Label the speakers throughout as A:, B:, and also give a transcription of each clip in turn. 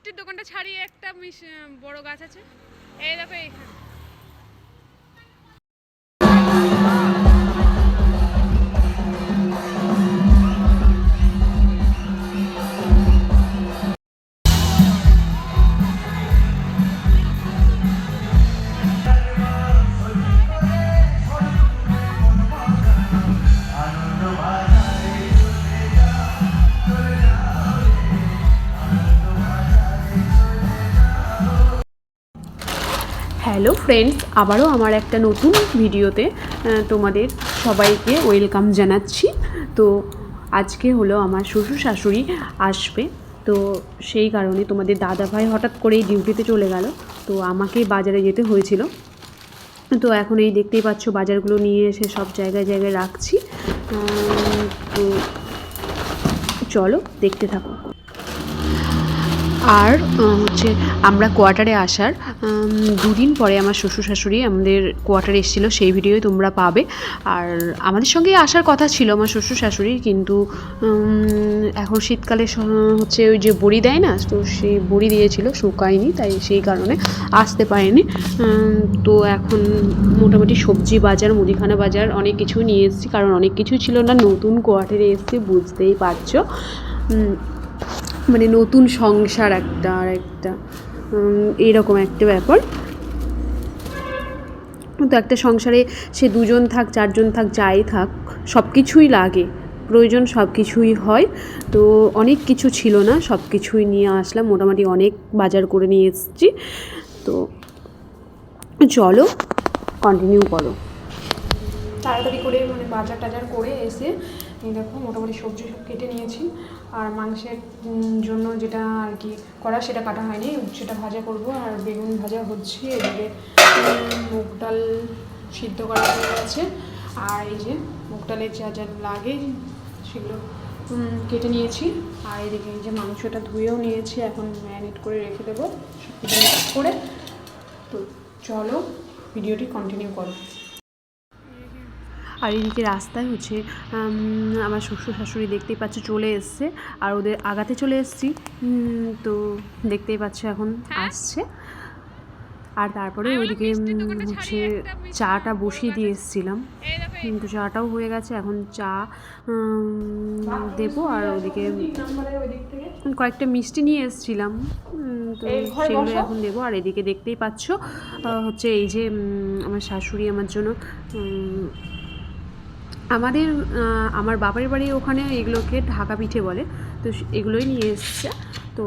A: মিষ্টির দোকানটা ছাড়িয়ে একটা বড় গাছ আছে এই দেখো এইখানে হ্যালো ফ্রেন্ডস আবারও আমার একটা নতুন ভিডিওতে তোমাদের সবাইকে ওয়েলকাম জানাচ্ছি তো আজকে হলো আমার শ্বশুর শাশুড়ি আসবে তো সেই কারণে তোমাদের দাদা ভাই হঠাৎ করেই ডিউটিতে চলে গেল তো আমাকেই বাজারে যেতে হয়েছিল তো এখন এই দেখতেই পাচ্ছ বাজারগুলো নিয়ে এসে সব জায়গায় জায়গায় রাখছি তো চলো দেখতে থাকো আর হচ্ছে আমরা কোয়ার্টারে আসার দুদিন পরে আমার শ্বশুর শাশুড়ি আমাদের কোয়ার্টারে এসেছিল সেই ভিডিওই তোমরা পাবে আর আমাদের সঙ্গে আসার কথা ছিল আমার শ্বশুর শাশুড়ির কিন্তু এখন শীতকালে হচ্ছে ওই যে বড়ি দেয় না তো সেই বড়ি দিয়েছিল শুকায়নি তাই সেই কারণে আসতে পারেনি তো এখন মোটামুটি সবজি বাজার মুদিখানা বাজার অনেক কিছু নিয়ে এসেছি কারণ অনেক কিছু ছিল না নতুন কোয়ার্টারে এসেছি বুঝতেই পারছো মানে নতুন সংসার একটা আর একটা এরকম একটা ব্যাপার তো একটা সংসারে সে দুজন থাক চারজন থাক যাই থাক সব কিছুই লাগে প্রয়োজন সব কিছুই হয় তো অনেক কিছু ছিল না সব কিছুই নিয়ে আসলাম মোটামুটি অনেক বাজার করে নিয়ে এসেছি তো চলো কন্টিনিউ করো তাড়াতাড়ি করে মানে বাজার টাজার করে এসে এই দেখো মোটামুটি সবজি সব কেটে নিয়েছি আর মাংসের জন্য যেটা আর কি করা সেটা কাটা হয়নি সেটা ভাজা করব আর বেগুন ভাজা হচ্ছে এদিকে মুগ ডাল সিদ্ধ করা হয়ে গেছে আর এই যে মুগ ডালের যা যা লাগে সেগুলো কেটে নিয়েছি আর এদিকে যে মাংসটা ধুয়েও নিয়েছি এখন ম্যারিনেট করে রেখে দেবো করে তো চলো ভিডিওটি কন্টিনিউ করো আর এদিকে রাস্তায় হচ্ছে আমার শ্বশুর শাশুড়ি দেখতেই পাচ্ছে চলে এসছে আর ওদের আগাতে চলে এসছি তো দেখতেই পাচ্ছে এখন হ্যাঁ। আসছে আর তারপরে ওইদিকে হচ্ছে চাটা বসিয়ে দিয়ে এসেছিলাম কিন্তু চাটাও হয়ে গেছে এখন চা দেবো আর ওদিকে কয়েকটা মিষ্টি নিয়ে এসেছিলাম তো সেগুলো এখন দেবো আর এদিকে দেখতেই পাচ্ছ হচ্ছে এই যে আমার শাশুড়ি আমার জন্য আমাদের আমার বাবার বাড়ির ওখানে এগুলোকে ঢাকা পিঠে বলে তো এগুলোই নিয়ে এসছে তো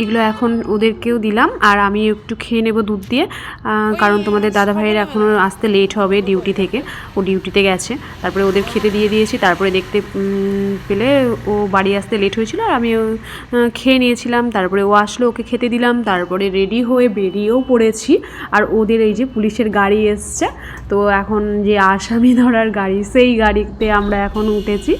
A: এগুলো এখন ওদেরকেও দিলাম আর আমি একটু খেয়ে নেব দুধ দিয়ে কারণ তোমাদের দাদা ভাইয়ের এখনও আসতে লেট হবে ডিউটি থেকে ও ডিউটিতে গেছে তারপরে ওদের খেতে দিয়ে দিয়েছি তারপরে দেখতে পেলে ও বাড়ি আসতে লেট হয়েছিল আর আমি খেয়ে নিয়েছিলাম তারপরে ও আসলো ওকে খেতে দিলাম তারপরে রেডি হয়ে বেরিয়েও পড়েছি আর ওদের এই যে পুলিশের গাড়ি এসছে তো এখন যে আসামি ধরার গাড়ি সেই গাড়িতে আমরা এখন উঠেছি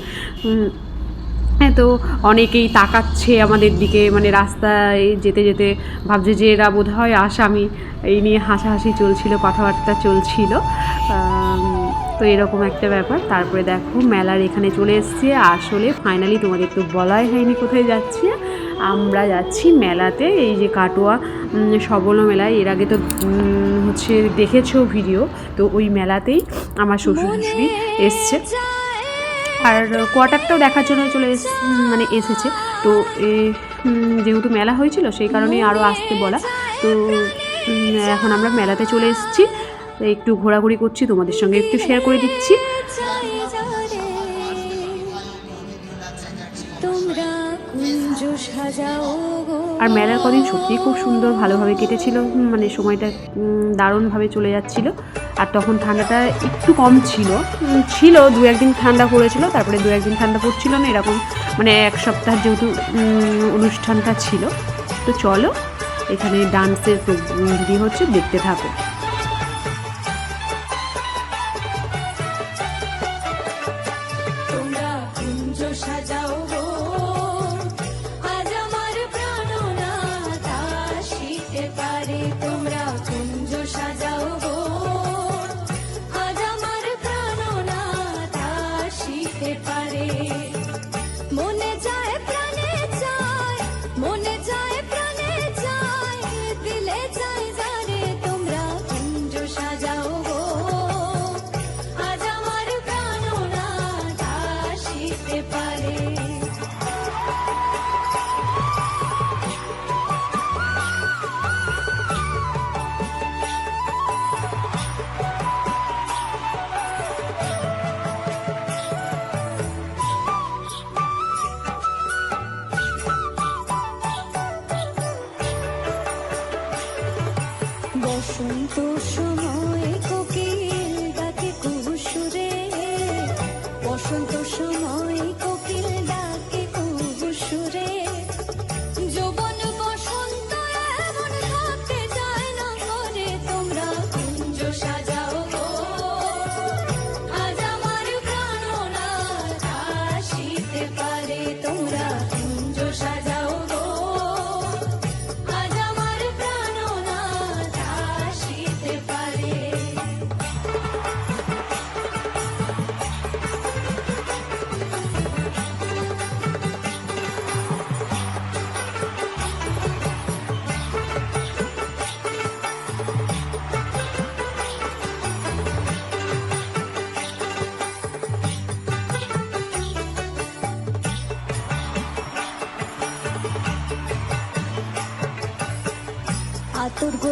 A: হ্যাঁ তো অনেকেই তাকাচ্ছে আমাদের দিকে মানে রাস্তায় যেতে যেতে ভাবছে যে এরা বোধ হয় আসামি এই নিয়ে হাসাহাসি চলছিল কথাবার্তা চলছিল তো এরকম একটা ব্যাপার তারপরে দেখো মেলার এখানে চলে এসছে আসলে ফাইনালি তোমাদের তো বলাই হয়নি কোথায় যাচ্ছি আমরা যাচ্ছি মেলাতে এই যে কাটোয়া সবল মেলায় এর আগে তো হচ্ছে দেখেছো ভিডিও তো ওই মেলাতেই আমার শ্বশুর শাশুড়ি এসছে আর কোয়ার্টারটাও দেখার জন্য চলে এস মানে এসেছে তো যেহেতু মেলা হয়েছিল সেই কারণেই আরও আসতে বলা তো এখন আমরা মেলাতে চলে এসেছি একটু ঘোরাঘুরি করছি তোমাদের সঙ্গে একটু শেয়ার করে দিচ্ছি আর মেলার কদিন সত্যিই খুব সুন্দর ভালোভাবে কেটেছিল মানে সময়টা দারুণভাবে চলে যাচ্ছিল আর তখন ঠান্ডাটা একটু কম ছিল ছিল দু একদিন ঠান্ডা পড়েছিল তারপরে দু একদিন ঠান্ডা পড়ছিল না এরকম মানে এক সপ্তাহ যেহেতু অনুষ্ঠানটা ছিল তো চলো এখানে ডান্সের দিদি হচ্ছে দেখতে থাকো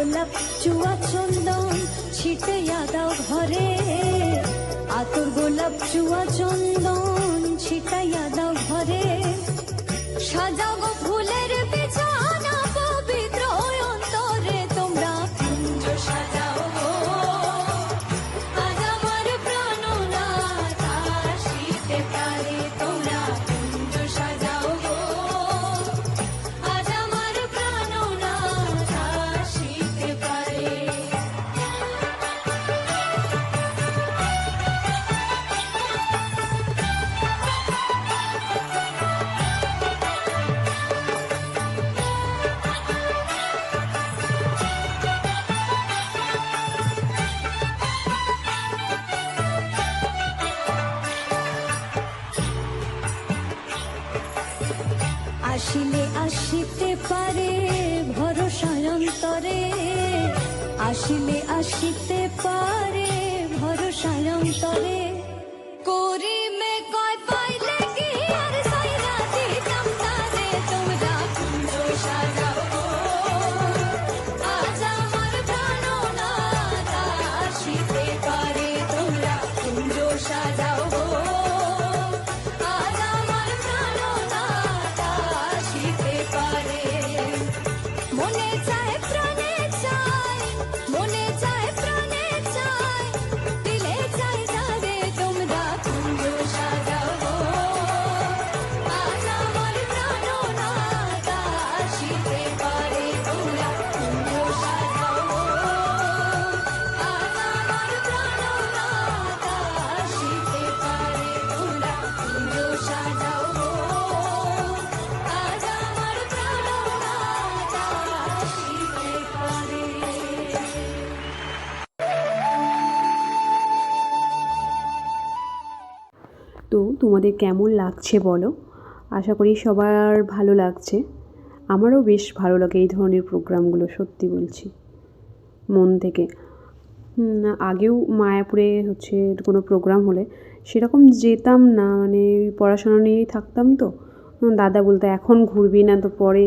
A: গোলাপ চুয়া চন্দন ছিটে দাও ঘরে আতর গোলাপ চুয়া চন্দন ছিটাইয়া দাও ঘরে সাজাও তোমাদের কেমন লাগছে বলো আশা করি সবার ভালো লাগছে আমারও বেশ ভালো লাগে এই ধরনের প্রোগ্রামগুলো সত্যি বলছি মন থেকে আগেও মায়াপুরে হচ্ছে কোনো প্রোগ্রাম হলে সেরকম যেতাম না মানে পড়াশোনা নিয়েই থাকতাম তো দাদা বলতে এখন ঘুরবি না তো পরে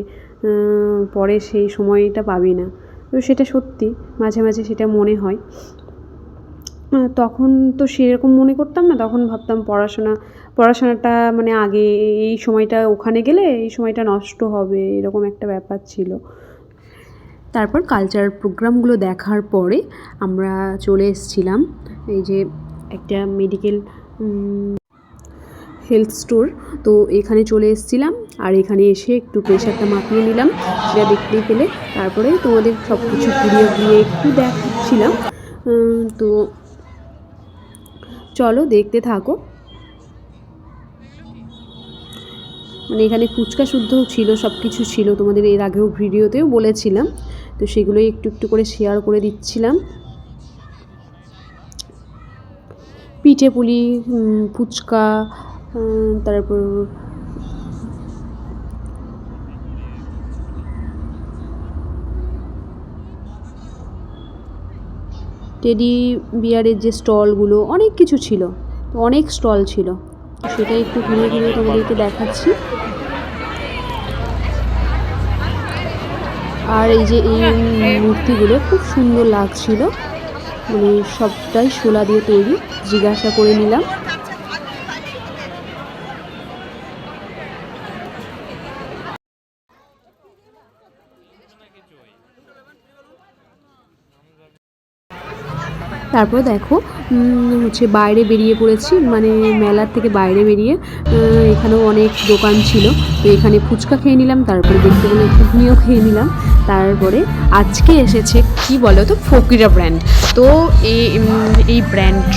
A: পরে সেই সময়টা পাবি না তো সেটা সত্যি মাঝে মাঝে সেটা মনে হয় তখন তো সেরকম মনে করতাম না তখন ভাবতাম পড়াশোনা পড়াশোনাটা মানে আগে এই সময়টা ওখানে গেলে এই সময়টা নষ্ট হবে এরকম একটা ব্যাপার ছিল তারপর কালচারাল প্রোগ্রামগুলো দেখার পরে আমরা চলে এসেছিলাম এই যে একটা মেডিকেল হেলথ স্টোর তো এখানে চলে এসেছিলাম আর এখানে এসে একটু প্রেশারটা মাপিয়ে নিলাম সেটা দেখতে পেলে তারপরে তোমাদের সব কিছু ঘুরিয়ে ঘুরিয়ে একটু দেখছিলাম তো চলো দেখতে থাকো মানে এখানে ফুচকা শুদ্ধ ছিল সব কিছু ছিল তোমাদের এর আগেও ভিডিওতেও বলেছিলাম তো সেগুলোই একটু একটু করে শেয়ার করে দিচ্ছিলাম পিঠে পুলি ফুচকা তারপর টেডি বিয়ারের যে স্টলগুলো অনেক কিছু ছিল অনেক স্টল ছিল সেটা একটু ঘুরে ঘুরে তোমাদেরকে দেখাচ্ছি আর এই যে এই মূর্তিগুলো খুব সুন্দর লাগছিল মানে সবটাই শোলা দিয়ে তৈরি জিজ্ঞাসা করে নিলাম তারপর দেখো হচ্ছে বাইরে বেরিয়ে পড়েছি মানে মেলার থেকে বাইরে বেরিয়ে এখানেও অনেক দোকান ছিল তো এখানে ফুচকা খেয়ে নিলাম তারপরে দেখতে গেলে ঘুগনিও খেয়ে নিলাম তারপরে আজকে এসেছে কি বলো তো ফকিরা ব্র্যান্ড তো এই ব্র্যান্ড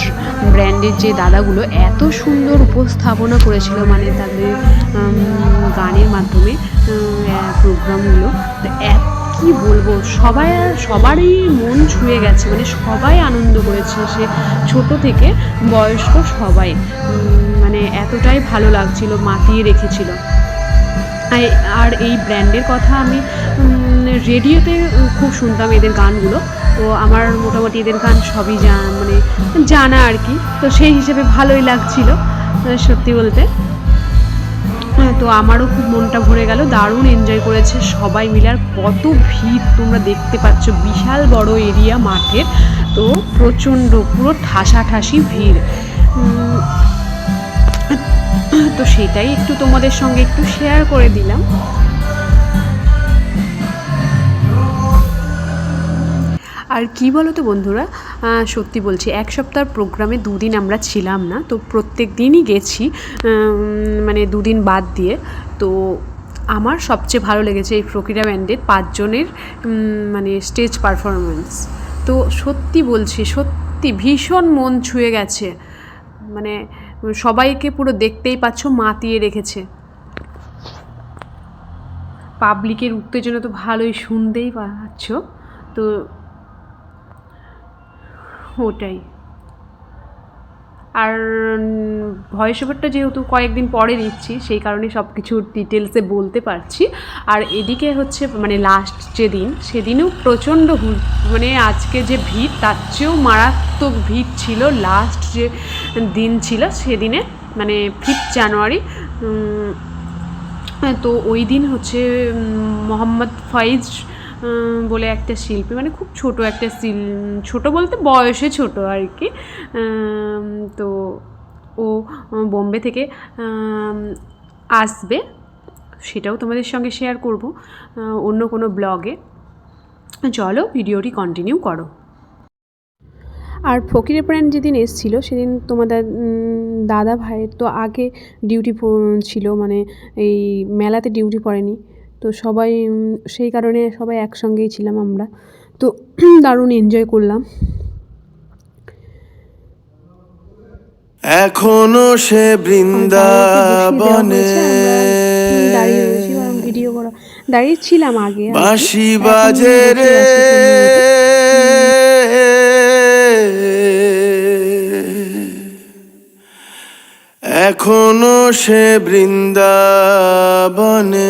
A: ব্র্যান্ডের যে দাদাগুলো এত সুন্দর উপস্থাপনা করেছিল মানে তাদের গানের মাধ্যমে প্রোগ্রামগুলো এত কি বলবো সবাই সবারই মন ছুঁয়ে গেছে মানে সবাই আনন্দ করেছে সে ছোট থেকে বয়স্ক সবাই মানে এতটাই ভালো লাগছিল মাতিয়ে রেখেছিল আর এই ব্র্যান্ডের কথা আমি রেডিওতে খুব শুনতাম এদের গানগুলো তো আমার মোটামুটি এদের গান সবই জান মানে জানা আর কি তো সেই হিসেবে ভালোই লাগছিল সত্যি বলতে তো আমারও খুব মনটা ভরে গেল দারুণ এনজয় করেছে সবাই মিলে আর কত ভিড় তোমরা দেখতে পাচ্ছ বিশাল বড় এরিয়া মাঠের তো প্রচণ্ড পুরো ঠাসাঠাসি ভিড় তো সেটাই একটু তোমাদের সঙ্গে একটু শেয়ার করে দিলাম আর কি বলো তো বন্ধুরা সত্যি বলছি এক সপ্তাহ প্রোগ্রামে দুদিন আমরা ছিলাম না তো প্রত্যেক দিনই গেছি মানে দুদিন বাদ দিয়ে তো আমার সবচেয়ে ভালো লেগেছে এই প্রকৃরা ব্যান্ডের পাঁচজনের মানে স্টেজ পারফরমেন্স তো সত্যি বলছি সত্যি ভীষণ মন ছুঁয়ে গেছে মানে সবাইকে পুরো দেখতেই পাচ্ছ মাতিয়ে রেখেছে পাবলিকের উত্তেজনা তো ভালোই শুনতেই পাচ্ছ তো ওটাই আর ভয়েস ওভারটা যেহেতু কয়েকদিন পরে দিচ্ছি সেই কারণে সব কিছু ডিটেলসে বলতে পারছি আর এদিকে হচ্ছে মানে লাস্ট যেদিন সেদিনও প্রচণ্ড মানে আজকে যে ভিড় তার চেয়েও মারাত্মক ভিড় ছিল লাস্ট যে দিন ছিল সেদিনে মানে ফিফথ জানুয়ারি তো ওই দিন হচ্ছে মোহাম্মদ ফয়েজ বলে একটা শিল্পী মানে খুব ছোট একটা শিল ছোট বলতে বয়সে ছোট আর কি তো ও বোম্বে থেকে আসবে সেটাও তোমাদের সঙ্গে শেয়ার করব অন্য কোনো ব্লগে চলো ভিডিওটি কন্টিনিউ করো আর ফকিরের প্রাণ যেদিন এসেছিল সেদিন তোমাদের দাদা ভাইয়ের তো আগে ডিউটি ছিল মানে এই মেলাতে ডিউটি পড়েনি তো সবাই সেই কারণে সবাই একসঙ্গেই ছিলাম আমরা তো দারুণ এনজয় করলাম
B: এখনো সে বৃন্দাবনে
A: দাঁড়িয়ে ভিডিও করা দাঁড়িয়ে ছিলাম আগে
B: বাঁশি বাজে রে এখনো সে বৃন্দাবনে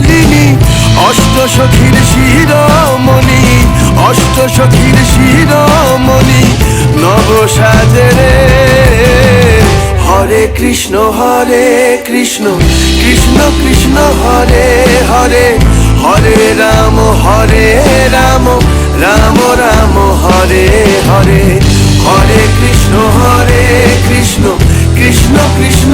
B: নলিনী অষ্ট সখীর শিরোমণি অষ্ট সখীর শিরোমণি নব সাজরে হরে কৃষ্ণ হরে কৃষ্ণ কৃষ্ণ কৃষ্ণ হরে হরে হরে রাম হরে রাম রাম রাম হরে হরে হরে কৃষ্ণ হরে কৃষ্ণ কৃষ্ণ কৃষ্ণ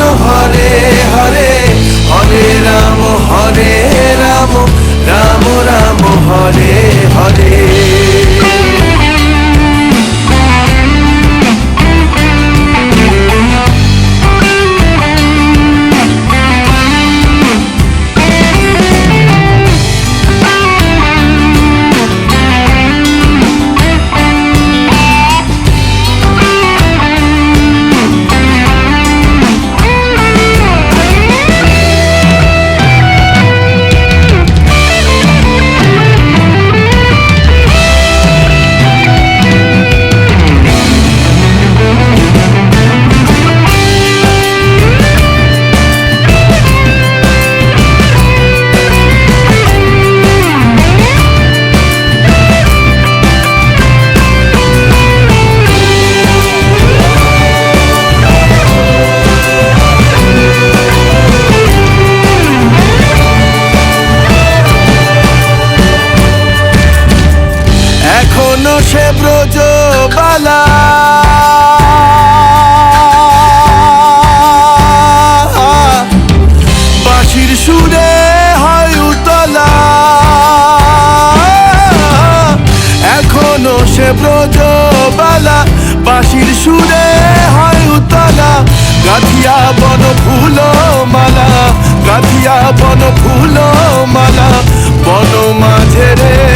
B: বাঁশির সুরে হয় উতলা এখনো সে ব্রজবালা বাঁশির সুরে হয় উতলা গাথিয়া বন ফুল মালা গাথিয়া বন ফুল মালা বন মাঝে রে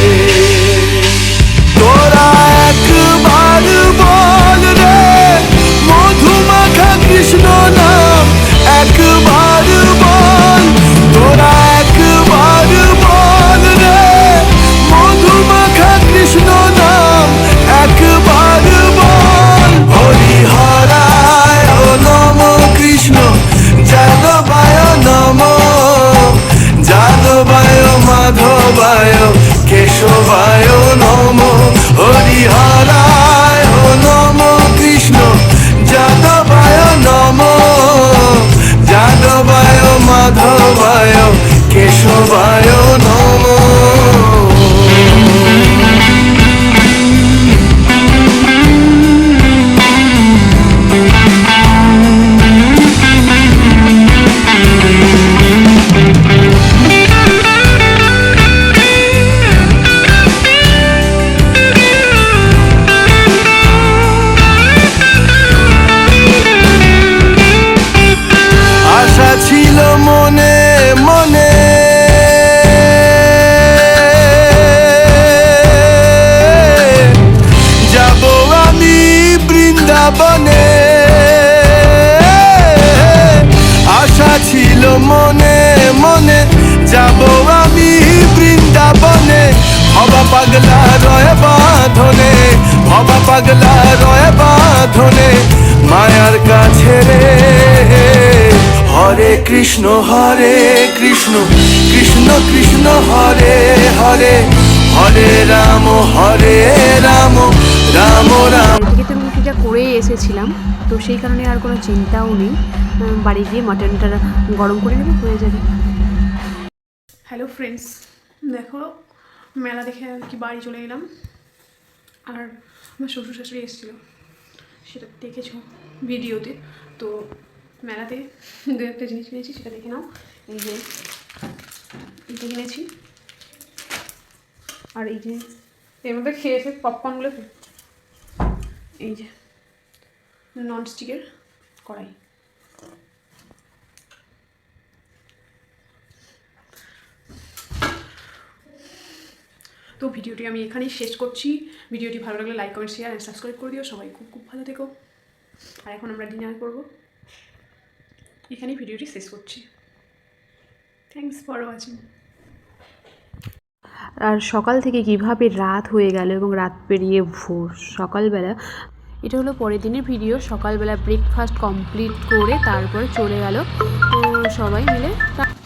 B: fly কৃষ্ণ হরে কৃষ্ণ কৃষ্ণ কৃষ্ণ হরে হরে হরে রাম হরে রাম রাম রাম
A: এদিকে তো পূজা করে এসেছিলাম তো সেই কারণে আর কোনো চিন্তাও নেই বাড়ি গিয়ে মাটনটা গরম করে নেবে হয়ে যাবে হ্যালো ফ্রেন্ডস দেখো মেলা দেখে আর কি বাড়ি চলে এলাম আর আমার শ্বশুর শাশুড়ি এসেছিলো সেটা দেখেছো ভিডিওতে তো মেলাতে দু একটা জিনিস কিনেছি সেটা দেখে নাও এই যে এটা কিনেছি আর এই যে এর মধ্যে খেয়ে এসে পপকর্নগুলো এই যে ননস্টিকের কড়াই তো ভিডিওটি আমি এখানেই শেষ করছি ভিডিওটি ভালো লাগলে like comment share and subscribe করে দিও সবাই খুব খুব ভালো থেকো আর এখন আমরা ডিনার করবো এখানেই ভিডিওটি শেষ করছি থ্যাংকস ফর ওয়াচিং আর সকাল থেকে কিভাবে রাত হয়ে গেল এবং রাত পেরিয়ে ভোর সকালবেলা এটা হলো পরের দিনের ভিডিও সকালবেলা ব্রেকফাস্ট কমপ্লিট করে তারপর চলে গেল তো সবাই মিলে